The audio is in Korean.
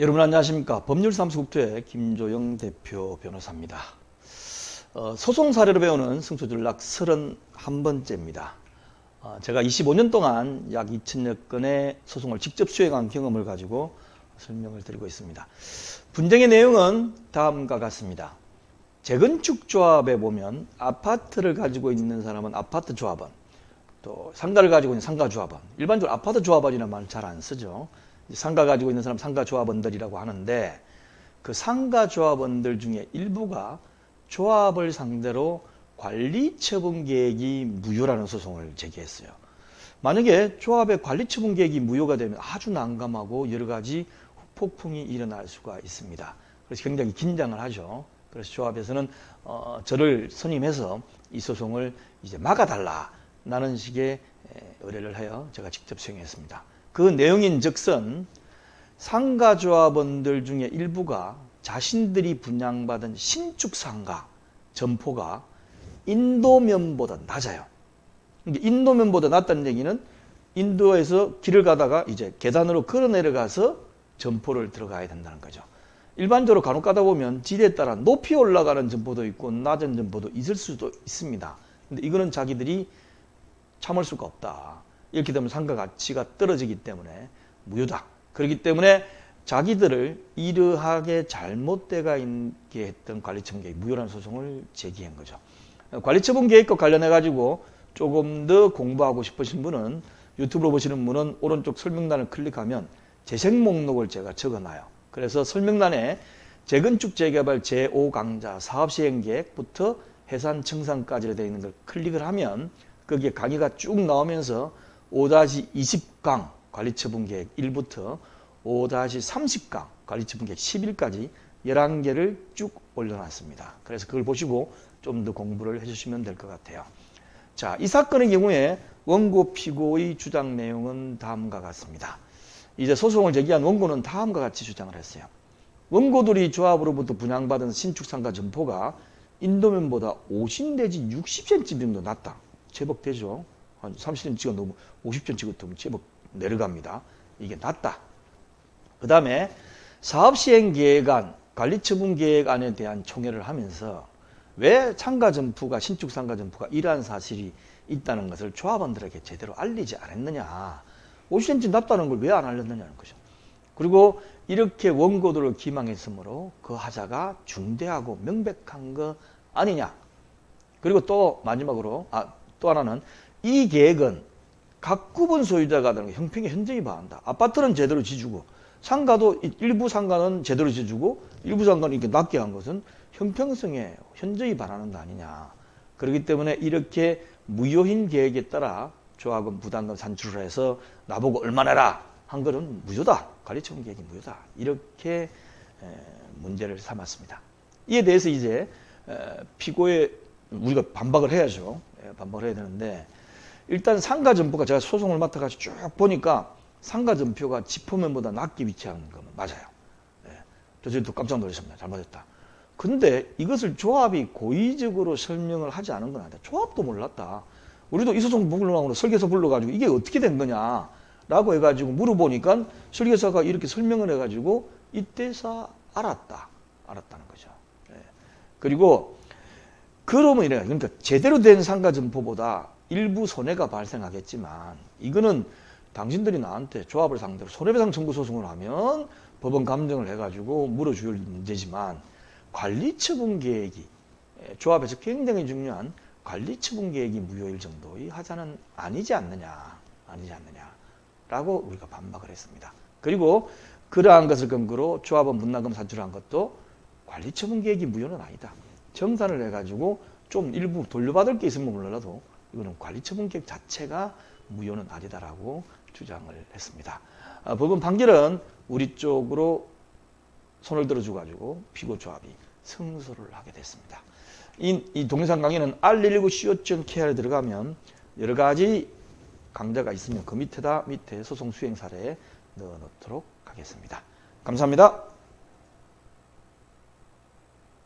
여러분 안녕하십니까? 법률사무소국토의 김조영 대표 변호사입니다. 어, 소송 사례로 배우는 승소전락 31번째입니다. 어, 제가 25년 동안 약 2천여 건의 소송을 직접 수행한 경험을 가지고 설명을 드리고 있습니다. 분쟁의 내용은 다음과 같습니다. 재건축 조합에 보면 아파트를 가지고 있는 사람은 아파트 조합원 또 상가를 가지고 있는 상가 조합원. 일반적으로 아파트 조합원이라는 말을 잘 안 쓰죠 상가 가지고 있는 사람 상가 조합원들이라고 하는데 그 상가 조합원들 중에 일부가 조합을 상대로 관리 처분 계획이 무효라는 소송을 제기했어요. 만약에 조합의 관리 처분 계획이 무효가 되면 아주 난감하고 여러 가지 폭풍이 일어날 수가 있습니다. 그래서 굉장히 긴장을 하죠. 그래서 조합에서는 어, 저를 선임해서 이 소송을 이제 막아달라 라는 식의 의뢰를 하여 제가 직접 수행했습니다. 그 내용인 즉선 상가조합원들 중에 일부가 자신들이 분양받은 신축 상가 점포가 인도면보다 낮아요. 인도면보다 낮다는 얘기는 인도에서 길을 가다가 이제 계단으로 걸어 내려가서 점포를 들어가야 된다는 거죠. 일반적으로 간혹 가다 보면 지대에 따라 높이 올라가는 점포도 있고 낮은 점포도 있을 수도 있습니다. 근데 이거는 자기들이 참을 수가 없다. 이렇게 되면 상가 가치가 떨어지기 때문에 무효다. 그렇기 때문에 자기들을 이러하게 잘못되가 있게 했던 관리처분 계획 무효라는 소송을 제기한 거죠. 관리처분 계획과 관련해 가지고 조금 더 공부하고 싶으신 분은 유튜브로 보시는 분은 오른쪽 설명란을 클릭하면 재생 목록을 제가 적어놔요. 그래서 설명란에 재건축 재개발 제5강좌 사업시행계획부터 해산 청산까지 되어 있는 걸 클릭을 하면 거기에 강의가 쭉 나오면서 5-20강 관리처분 계획 1부터 5-30강 관리처분 계획 11까지 11개를 쭉 올려놨습니다. 그래서 그걸 보시고 좀 더 공부를 해주시면 될 것 같아요. 자, 이 사건의 경우에 원고 피고의 주장 내용은 다음과 같습니다. 이제 소송을 제기한 원고는 다음과 같이 주장을 했어요. 원고들이 조합으로부터 분양받은 신축상가 점포가 인도면보다 50 내지 60cm 정도 낮다. 제법 되죠. 한 30cm가 넘어 50cm 같으면 제법 내려갑니다. 이게 낮다. 그 다음에 사업시행계획안, 관리처분계획안에 대한 총회를 하면서 왜 상가점포가 신축 상가점포가 이러한 사실이 있다는 것을 조합원들에게 제대로 알리지 않았느냐. 50cm 낮다는 걸 왜 안 알렸느냐는 거죠. 그리고 이렇게 원고들을 기망했으므로 그 하자가 중대하고 명백한 거 아니냐. 그리고 또 마지막으로 아, 또 하나는 이 계획은 각 구분 소유자가 되는 형평에 현저히 반한다. 아파트는 제대로 지주고 상가도 일부 상가는 제대로 지주고 일부 상가는 이렇게 낮게 한 것은 형평성에 현저히 반하는 거 아니냐. 그렇기 때문에 이렇게 무효인 계획에 따라 조합은 부담금 산출을 해서 나보고 얼마 내라 한 것은 무효다. 관리처분 계획이 무효다. 이렇게 문제를 삼았습니다. 이에 대해서 이제 피고의 우리가 반박을 해야죠. 반박을 해야 되는데 일단 상가 점포가 제가 소송을 맡아가지고 쭉 보니까 상가 점표가 지포면보다 낮게 위치하는 거 맞아요. 네. 저도 깜짝 놀랐습니다. 잘못했다. 근데 이것을 조합이 고의적으로 설명을 하지 않은 건 아니다. 조합도 몰랐다. 우리도 이 소송 불러나오고 설계사 불러가지고 이게 어떻게 된 거냐 라고 해가지고 물어보니까 설계사가 이렇게 설명을 해가지고 이때서 알았다. 알았다는 거죠. 네. 그리고 그러면 이래 그러니까 제대로 된 상가 점포보다 일부 손해가 발생하겠지만 이거는 당신들이 나한테 조합을 상대로 손해배상 청구 소송을 하면 법원 감정을 해가지고 물어줄 문제지만 관리처분 계획이 조합에서 굉장히 중요한 관리처분 계획이 무효일 정도의 하자는 아니지 않느냐 아니지 않느냐라고 우리가 반박을 했습니다. 그리고 그러한 것을 근거로 조합은 문납금 산출한 것도 관리처분 계획이 무효는 아니다. 정산을 해가지고 좀 일부 돌려받을 게 있으면 몰라도 이거는 관리처분 계획 자체가 무효는 아니다라고 주장을 했습니다. 아, 법원 판결은 우리 쪽으로 손을 들어줘 가지고 피고 조합이 승소를 하게 됐습니다. 이, 이 동영상 강의는 R119 co.kr에 들어가면 여러 가지 강좌가 있으면 그 밑에다 밑에 소송 수행 사례에 넣어 놓도록 하겠습니다. 감사합니다.